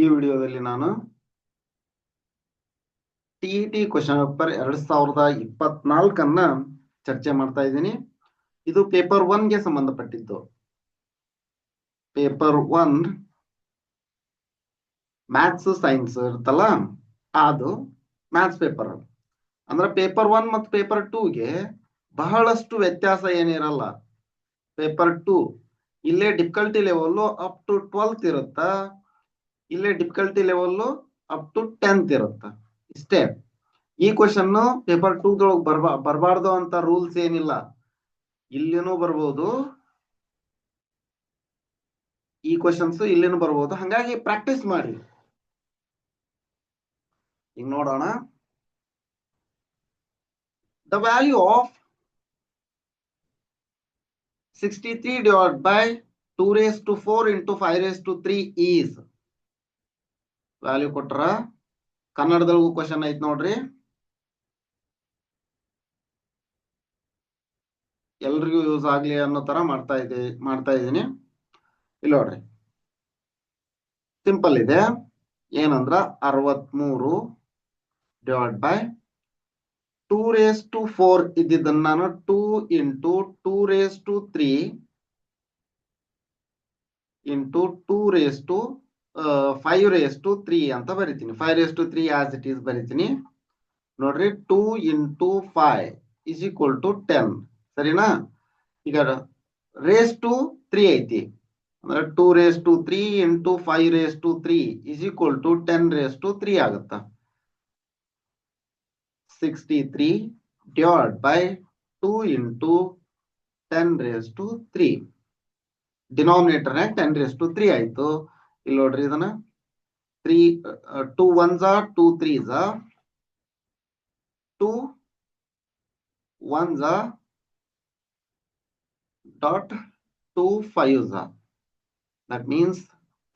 ಈ ವಿಡಿಯೋದಲ್ಲಿ ನಾನು ಟಿಇಟಿ ಕ್ವಶನ್ ಪೇಪರ್ ಎರಡ್ ಸಾವಿರದ ಇಪ್ಪತ್ನಾಲ್ಕನ್ನ ಚರ್ಚೆ ಮಾಡ್ತಾ ಇದ್ದೀನಿ. ಇದು ಪೇಪರ್ ಒನ್ಗೆ ಸಂಬಂಧಪಟ್ಟಿದ್ದು. ಪೇಪರ್ ಒನ್ ಮ್ಯಾಥ್ಸ್ ಸೈನ್ಸ್ ಇರುತ್ತಲ್ಲ, ಅದು ಮ್ಯಾಥ್ಸ್ ಪೇಪರ್ ಅಂದ್ರೆ ಪೇಪರ್ ಒನ್ ಮತ್ತು ಪೇಪರ್ ಟೂಗೆ ಬಹಳಷ್ಟು ವ್ಯತ್ಯಾಸ ಏನಿರಲ್ಲ. ಪೇಪರ್ ಟೂ ಇಲ್ಲೇ difficulty level up to twelfth ಇರುತ್ತ ಇಲ್ಲೇ difficulty level up to tenth ಇರುತ್ತ. ಇಷ್ಟೇ. ಈ ಕ್ವಶನ್ ಪೇಪರ್ ಟೂ ದೊಳಗೆ ಬರ್ಬಾ, ಬರಬಾರ್ದು ಅಂತ ರೂಲ್ಸ್ ಏನಿಲ್ಲ. ಇಲ್ಲಿನೂ ಬರ್ಬೋದು. ಈ ಕ್ವಶನ್ಸ್ ಇಲ್ಲಿನೂ ಬರ್ಬೋದು. ಹಂಗಾಗಿ ಪ್ರಾಕ್ಟೀಸ್ ಮಾಡಿ. ಈಗ ನೋಡೋಣ. The value of sixty three divide by two raise to four into five raise to three is value ಕೊಟ್ರ ಕನ್ನಡದೊಳಗೂ ಕ್ವಶನ್ ಐತ್ ನೋಡ್ರಿ. ಎಲ್ರಿಗೂ ಯೂಸ್ ಆಗ್ಲಿ ಅನ್ನೋ ತರ ಮಾಡ್ತಾ ಇದೆ ಮಾಡ್ತಾ ಇದ್ದೀನಿ. ಇಲ್ಲಿ ನೋಡ್ರಿ. ಸಿಂಪಲ್ ಇದೆ. ಏನಂದ್ರ ಅರವತ್ಮೂರು divide by two raise to four ಇದ್ದಿದ್ದನ್ನ ನಾನು two into two raise to three into two raise to five raise to three ಅಂತ ಬರಿತೀನಿ. Five raise to three as it is ಬರಿತೀನಿ. ನೋಡ್ರಿ two into five is equal to ten ಸರಿನಾ? ಈಗ raise to three ಐತಿ. ಅಂದ್ರೆ two raise to three into five raise to three is equal to ten raise to three ಆಗುತ್ತ? Sixty three divide by two into ten raise to three denominator ten raise to three ಆಯ್ತು. ಇಲ್ಲಿ ನೋಡ್ರಿ ಇದನ್ನ. Three two ones two threes two ones dot two fives Jha dot 2 5s are. That means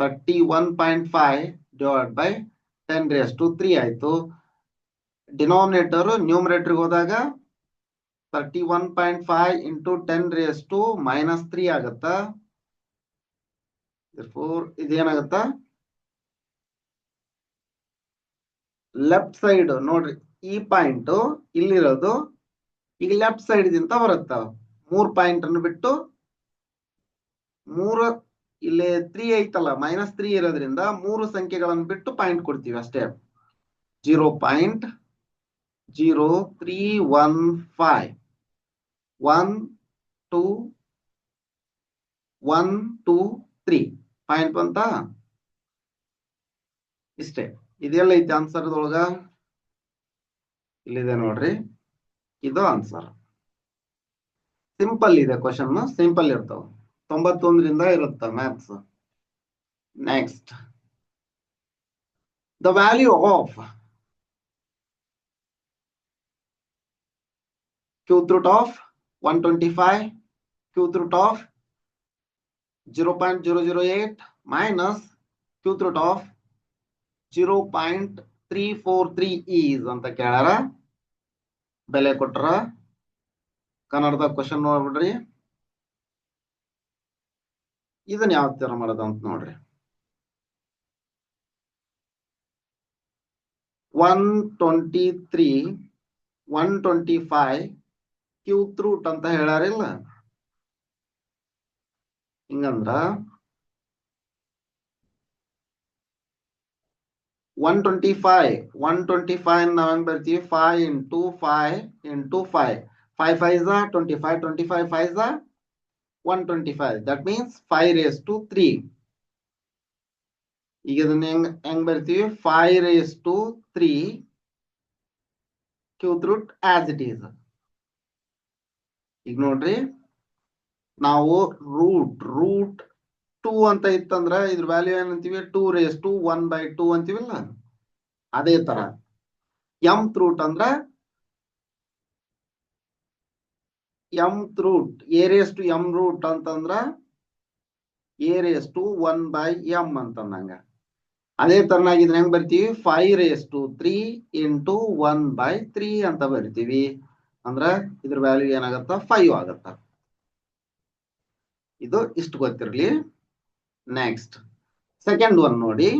31.5 ten raise 10 three to 3 ಆಯ್ತು. Denominator numerator ಹೋದಾಗ thirty one point five into ten raise to minus three ಆಗತ್ತ? Four ಇದೇನಾಗತ್ತ left side ನೋಡ್ರಿ, ಈ point ಇಲ್ಲಿರೋದು, ಈಗ left side ದಿಂತ ಬರುತ್ತ? ಮೂರ್ ಪಾಯಿಂಟ್ ಅನ್ನು ಬಿಟ್ಟು, ಮೂರು, ಇಲ್ಲಿ ತ್ರೀ ಐತಲ್ಲ ಮೈನಸ್ ತ್ರೀ ಇರೋದ್ರಿಂದ ಮೂರು ಸಂಖ್ಯೆಗಳನ್ನು ಬಿಟ್ಟು ಪಾಯಿಂಟ್ ಕೊಡ್ತೀವಿ ಅಷ್ಟೇ. Zero point zero three one five one two one two three point ಬಂತ? ಇಷ್ಟೇ. ಇದೆಲ್ಲ ಐತಿ ಆನ್ಸರ್ ಒಳಗ ಇಲ್ಲಿದೆ ನೋಡ್ರಿ. ಇದು ಆನ್ಸರ್. ಸಿಂಪಲ್ ಇದೆ ಕ್ವಶನ್. ಸಿಂಪಲ್ ಇರ್ತಾವ. ತೊಂಬತ್ತೊಂದರಿಂದ ಇರುತ್ತ maths. Next. The value of cube root of one twenty five cube root of zero point zero zero eight minus cube of zero point three four three is ಅಂತ ಕೇಳ್ಯಾರ. ಬೆಲೆ ಕೊಟ್ರ ಕನ್ನಡದ question ನೋಡ್ಬಿಡ್ರಿ. ಇದನ್ನ ಯಾವ ತರ ಮಾಡೋದು ಅಂತ ನೋಡ್ರಿ. One twenty three one twenty five cube root ಅಂತ ಹೇಳಾರಿಲ್ಲ ಹಿಂಗಂದ್ರ one twenty five one twenty five ನಾವ್ ಹೆಂಗ್ ಬರ್ತೀವಿ? Five into five into five five five twenty five twenty five five one twenty five that means five raise to three ಈಗ ಇದನ್ನ ಹೆಂಗ್ ಹೆಂಗ್ ಬರ್ತೀವಿ? Five raise to three cube root as it is ಈಗ ನೋಡ್ರಿ. ನಾವು ರೂಟ್ ರೂಟ್ ಟೂ ಅಂತ ಇತ್ತಂದ್ರ ಇದ್ರ ವ್ಯಾಲ್ಯೂ ಏನಂತೀವಿ? Two raise to one by two ಅಂತೀವಿಲ್ಲ? ಅದೇ ತರ. ಎಂ ರೂಟ್ ಅಂದ್ರ M root A raise to M root ಅಂತಂದ್ರ A raise to one by M ಅಂತಂದಂಗ. ಅದೇ ತರನಾಗಿ ಹೆಂಗ್ ಬರ್ತೀವಿ? Five raise to three into one by three ಅಂತ ಬರ್ತೀವಿ. ಅಂದ್ರ ಇದ್ರ ವ್ಯಾಲ್ಯೂ ಏನಾಗತ್ತ? ಫೈವ್ ಆಗತ್ತ. ಇದು ಇಷ್ಟು ಗೊತ್ತಿರಲಿ. ನೆಕ್ಸ್ಟ್ ಸೆಕೆಂಡ್ ಒನ್ ನೋಡಿ.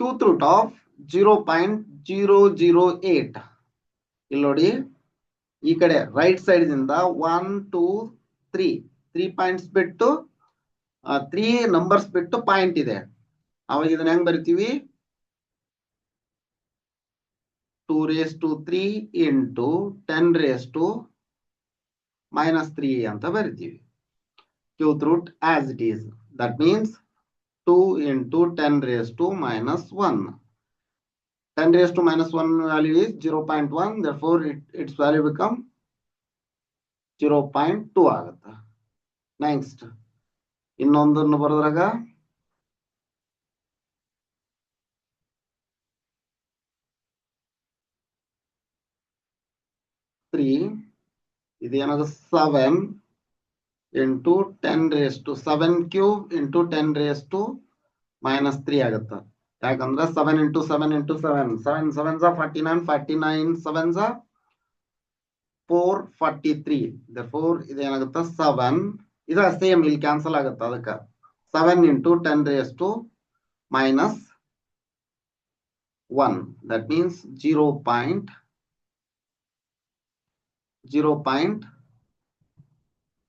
Cube root of zero point zero zero eight ಇಲ್ಲಿ ನೋಡಿ. ಈ ಕಡೆ ರೈಟ್ ಸೈಡ್ ಇಂದ one two three three points ಬಿಟ್ಟು ತ್ರೀ ನಂಬರ್ಸ್ ಬಿಟ್ಟು ಪಾಯಿಂಟ್ ಇದೆ. ಅವಾಗ ಇದನ್ನ ಹೆಂಗ್ ಬರಿತೀವಿ? Two raise to three into ten raise to minus three ಅಂತ ಬರಿತೀವಿ cube root as it is that means two into ten raise to minus one ten raise to minus one value is zero point one four it its value become zero point two ಆಗುತ್ತೆ. Next ಇನ್ನೊಂದನ್ನು ಬರೋದ್ರಾಗ? Three ಇದೇನಾಗ seven into ten raise to seven cube into ten raise to minus three ಆಗುತ್ತೆ. ಯಾಕಂದ್ರೆ seven into seven into seven seven seven Jha forty nine forty nine seven Jha four forty three four ಇದೇನಾಗುತ್ತೆ seven ಇದ same ಇಲ್ಲಿ cancel ಆಗುತ್ತೆ ಅದಕ್ಕೆ. Seven into ten raise to minus one that means zero point zero point